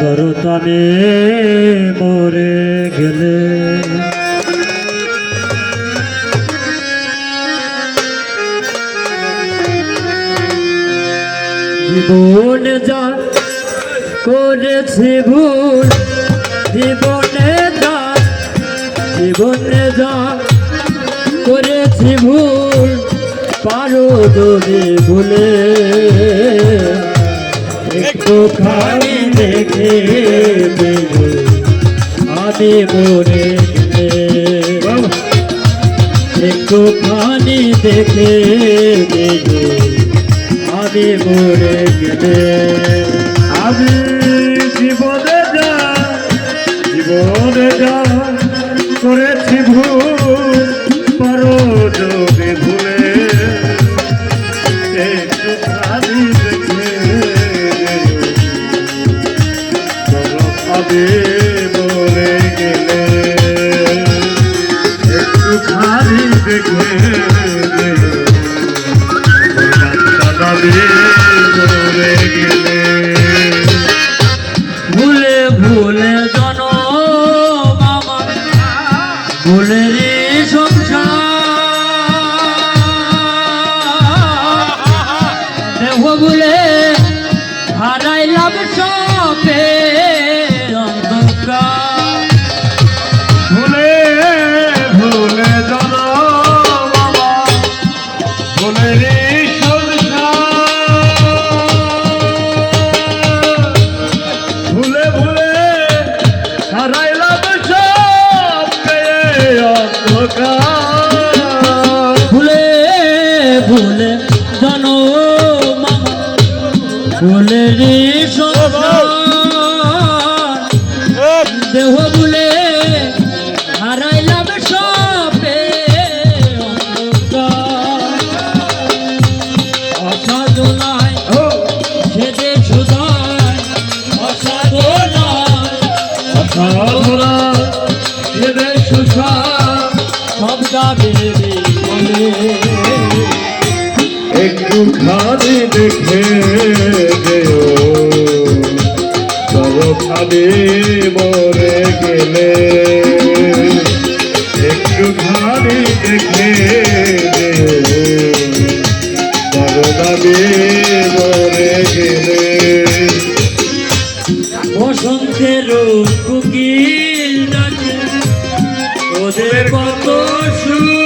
দরতানে মরে গেলে। জীবন যা করেছে ভুল, জীবনে যা জীবনে যা করেছি ভুল, পারো যদি ভুলে। একটু খানি দেখে দেবো আদে মরে গেলে একটু খানি দেখে আদে মরে গেলে আমি জীবনে যা জীবনে যা করেছি ভুল, পারো ভাবে ভুলে রে একটু খালি দেখে যেও। সব খালি মরে গেলে একটু খালি দেখে যেও। সব দাবি মরে গেলে বসন্তের কুকিল ডাকে, ওদের কত বসন্তেরা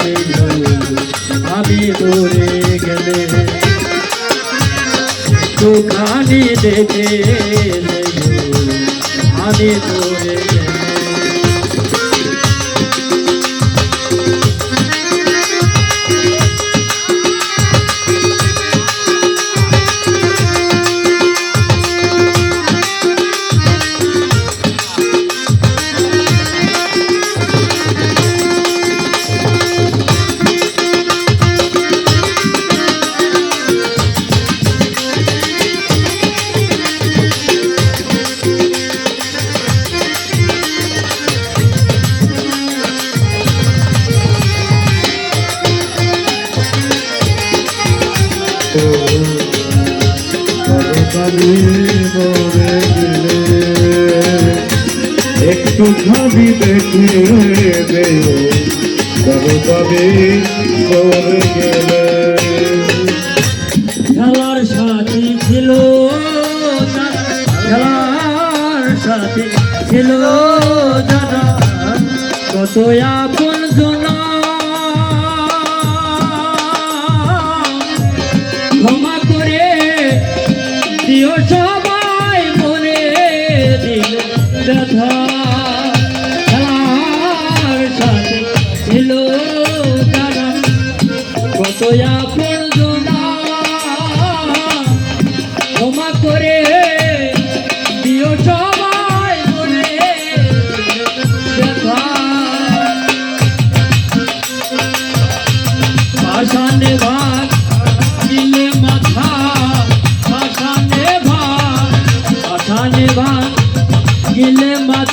মরে গেলে। একটু দেখে আমি মরে গেলে মরে গেলে। একটু খাবি দেখে দেও সরকারি মরে গেলে। খেলার সাথী ছিল খেলার সাথী ছিল যারা কত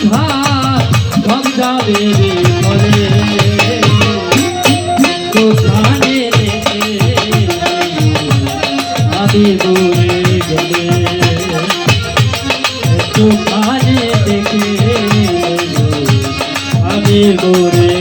ভাত ভগদাবে রে বলে কোথানে আমি দূরে গেলে কোথানে দেখে আমি দূরে